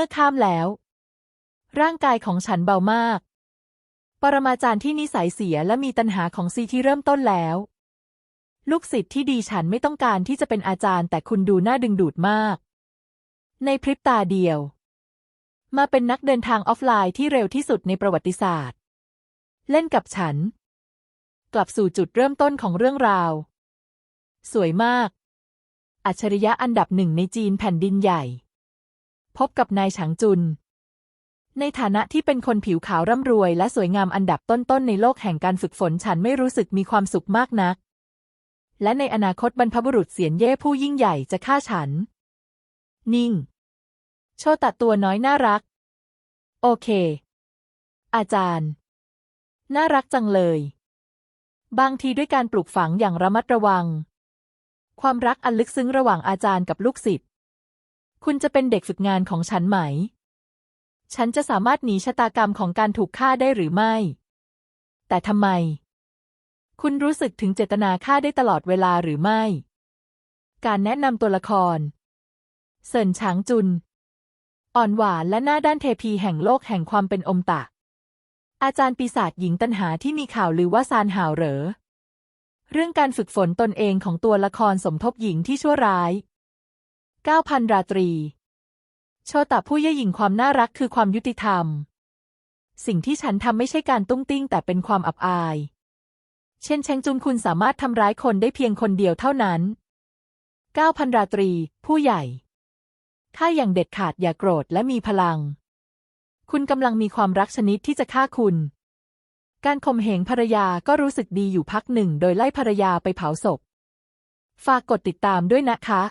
มื่อข้ามแล้ว ร่างกายของฉันเบามาก ปรมาจารย์ที่นิสัยเสียและมีตัณหาของซีที่เริ่มต้นแล้ว ลูกศิษย์ที่ดีฉันไม่ต้องการที่จะเป็นอาจารย์ แต่คุณดูน่าดึงดูดมาก ในพริบตาเดียว มาเป็นนักเดินทางออฟไลน์ที่เร็วที่สุดในประวัติศาสตร์ เล่นกับฉัน กลับสู่จุดเริ่มต้นของเรื่องราว สวยมาก อัจฉริยะอันดับหนึ่งในจีนแผ่นดินใหญ่ พบกับนายฉางจุน ในฐานะที่เป็นคนผิวขาวร่ำรวย และสวยงามอันดับต้นๆในโลกแห่งการฝึกฝนฉันไม่รู้สึกมีความสุขมากนัก และในอนาคตบรรพบุรุษเสียนเย่ผู้ยิ่งใหญ่จะฆ่าฉัน นิ่ง โชตัดตัวน้อยน่ารัก โอเค อาจารย์ น่ารักจังเลย บางทีด้วยการปลูกฝังอย่างระมัดระวัง ความรักอันลึกซึ้งระหว่างอาจารย์กับลูกศิษย์ คุณจะเป็นเด็กฝึกงานของฉันไหม ฉันจะสามารถหนีชะตากรรมของการถูกฆ่าได้หรือไม่ แต่ทำไม คุณรู้สึกถึงเจตนาฆ่าได้ตลอดเวลาหรือไม่ การแนะนำตัวละคร เซินช้างจุน อ่อนหวานและหน้าด้านเทพีแห่งโลกแห่งความเป็นอมตะ อาจารย์ปีศาจหญิงตันหาที่มีข่าวลือว่าซานหาวเหรอ เรื่องการฝึกฝนตนเองของตัวละครสมทบหญิงที่ชั่วร้าย เก้าพันราตรี โชตะผู้เย่ยหยิ่งความน่ารักคือความยุติธรรม สิ่งที่ฉันทำไม่ใช่การตุ้งติ้งแต่เป็นความอับอาย เช่นเชงจุนคุณสามารถทำร้ายคนได้เพียงคนเดียวเท่านั้นเก้าพันราตรี ผู้ใหญ่ข้าอย่างเด็ดขาดอย่าโกรธและมีพลัง คุณกำลังมีความรักชนิดที่จะฆ่าคุณ การข่มเหงภรรยาก็รู้สึกดีอยู่พักหนึ่ง โดยไล่ภรรยาไปเผาศพ ฝากกดติดตามด้วยนะคะ